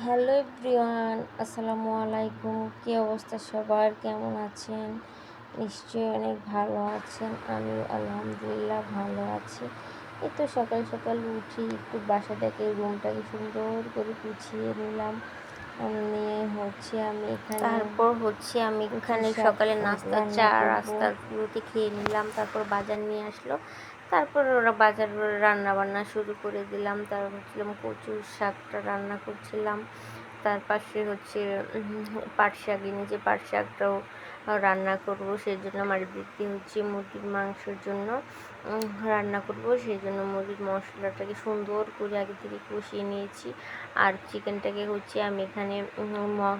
Hello everyone আসসালামু আলাইকুম। কী অবস্থা সবার? কেমন আছেন? নিশ্চয়ই অনেক ভালো আছেন আমি আলহামদুলিল্লাহ ভালো আছি। এই তো সকাল সকাল উঠি একটু বাসাটাকে রুমটাকে সুন্দর করে গুছিয়ে নিলাম। নিয়ে হচ্ছে আমি এখানে তারপর হচ্ছে আমি এখানে সকালে নাস্তা চা রাস্তা রুটি খেয়ে নিলাম তারপর বাজার নিয়ে আসলো। তারপর ওরা বাজার রান্না বান্না শুরু করে দিলাম। তার হচ্ছিলাম কচুর শাকটা রান্না করছিলাম। তার পাশে হচ্ছে পাট শাক এনেছে পাট শাকটাও রান্না করব সেই জন্য আমার দিদি হচ্ছে মুরগির মাংসের জন্য। রান্না করব সেই জন্য মুরগির মশলাটাকে সুন্দর করে আগে থেকে কষিয়ে নিয়েছি। আর চিকেনটাকে হচ্ছে আমি এখানে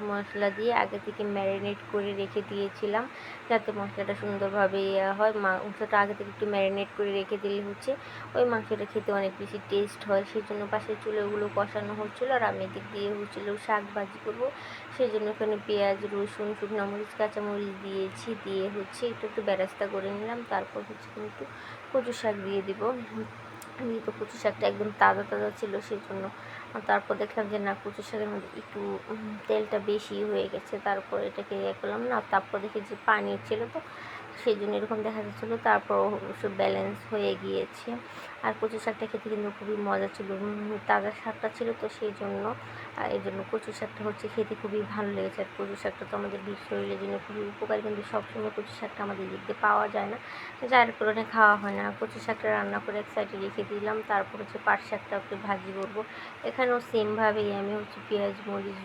মশলা দিয়ে আগে থেকে ম্যারিনেট করে রেখে দিয়েছিলাম, যাতে মশলাটা সুন্দরভাবে ইয়ে হয়। মাংসটা আগে থেকে একটু ম্যারিনেট করে রেখে দিলে হচ্ছে ওই মাংসটা খেতে অনেক বেশি টেস্ট হয়। সেই জন্য পাশের চুলে ওগুলো কষানো হচ্ছিল আর আমি এদিক দিয়ে হচ্ছিল শাক ভাজি করব। সেই জন্য এখানে পেঁয়াজ, রসুন, শুকনো মরিচ, কাঁচামরিচ দিয়েছি, দিয়ে হচ্ছে একটু একটু বেরাস্তা করে নিলাম, তারপর হচ্ছে একটু কচু শাক দিয়ে দিব। আমি তো কচু শাকটা একদম তাজা তাজা ছিল সেই জন্য তারপর দেখলাম যে না কচু শাকের মধ্যে একটু তেলটা বেশি হয়ে গেছে, তারপর এটাকে ইয়ে করলাম না, তারপর দেখি যে পানি ছিল তো সেই জন্য এরকম দেখা যাচ্ছিল, তারপর অবশ্য ব্যালেন্স হয়ে গিয়েছে। আর কচু শাকটা খেতে কিন্তু খুবই মজা ছিল তাজা শাকটা ছিল তো সেই জন্য এই জন্য কচু শাকটা হচ্ছে খেতে খুবই ভালো লেগেছে। আর কচু শাকটা তো আমাদের শরীরের জন্য খুবই উপকারী, কিন্তু সবসময় কচু শাকটা আমাদের দিকে পাওয়া যায় না। যার কারণে খাওয়া হয় না। কচু শাকটা রান্না করে এক সাইডে রেখে দিলাম, তারপর হচ্ছে পাট শাকটা একটু ভাজি করব। এখানেও সেমভাবেই আমি হচ্ছে পেঁয়াজ, মরিচ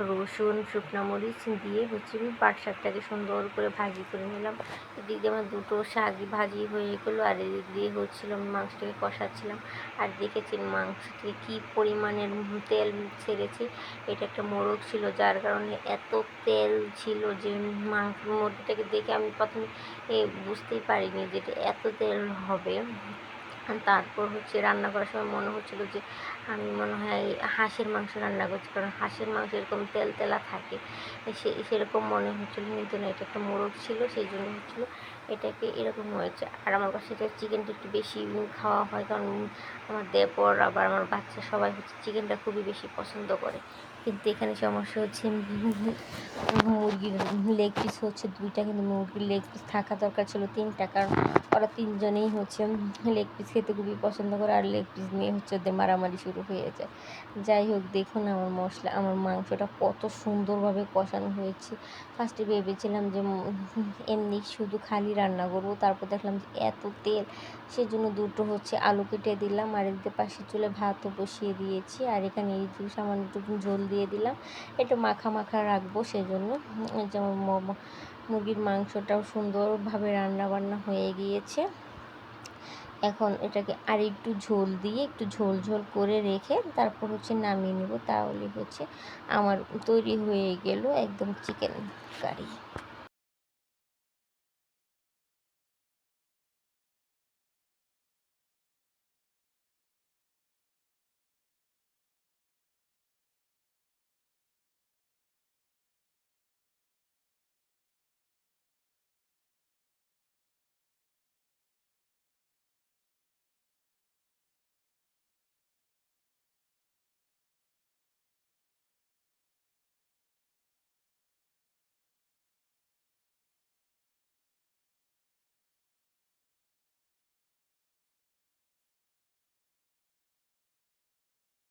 রসুন, শুকনো মরিচ দিয়ে হচ্ছে আমি পাট শাকটাকে সুন্দর করে ভাজি করে নিলাম। এদিক দিয়ে আমার দুটো শাক ভাজি হয়ে গেলো আর এদিক দিয়ে হচ্ছিল আমি মাংসটাকে কষাচ্ছিলাম। আর দেখেছি মাংস থেকে কী পরিমাণের তেল ছেড়েছে? এটা একটা মোরগ ছিল, যার কারণে এত তেল ছিল যে মাংস মুরগিটাকে দেখে আমি প্রথমে বুঝতেই পারিনি যে এটা এত তেল হবে। তারপর হচ্ছে রান্না করার সময় মনে হচ্ছিল যে আমি মনে হয় হাঁসের মাংস রান্না করছি, কারণ হাঁসের মাংস এরকম তেল তেলা থাকে। সে, সেরকম মনে হচ্ছিল কিন্তু না, এটা একটা মোরগ ছিল, সেই জন্য হচ্ছিল এটাকে এরকম হয়েছে। আর আমার কাছে এটা চিকেনটা একটু বেশি খাওয়া হয়, কারণ আমার দেপর আবার আমার বাচ্চা সবাই হচ্ছে চিকেনটা খুবই বেশি পছন্দ করে। কিন্তু এখানে সমস্যা হচ্ছে মুরগির লেগ পিস হচ্ছে দুইটা, কিন্তু মুরগির লেগ পিস থাকা দরকার ছিল তিনটা, কারণ ওরা তিনজনেই হচ্ছে লেগ পিস খেতে খুবই পছন্দ করে, আর লেগ পিস নিয়ে হচ্ছে ওদের মারামারি শুরু হয়ে যায়। যাই হোক, দেখুন আমার মশলা, আমার মাংসটা কত সুন্দরভাবে কষানো হয়েছে। ফার্স্টে ভেবেছিলাম যে এমনি শুধু খালি রান্না করব, তারপর দেখলাম যে এত তেল। সেজন্য দুটো হচ্ছে আলু কেটে দিলাম, আর এদিকে পাশে চুলে ভাতও বসিয়ে দিয়েছি। আর এখানে এই সামান্য একটু ঝোল দিয়ে দিলাম, একটু মাখা মাখা রাখব সেজন্য। যেমন মুরগির মাংসটাও সুন্দরভাবে রান্না বান্না হয়ে গিয়েছে। এখন এটাকে আর একটু ঝোল দিয়ে একটু ঝোল ঝোল করে রেখে তারপর হচ্ছে নামিয়ে নেব। তাহলে হচ্ছে আমার তৈরি হয়ে গেল একদম চিকেন কারি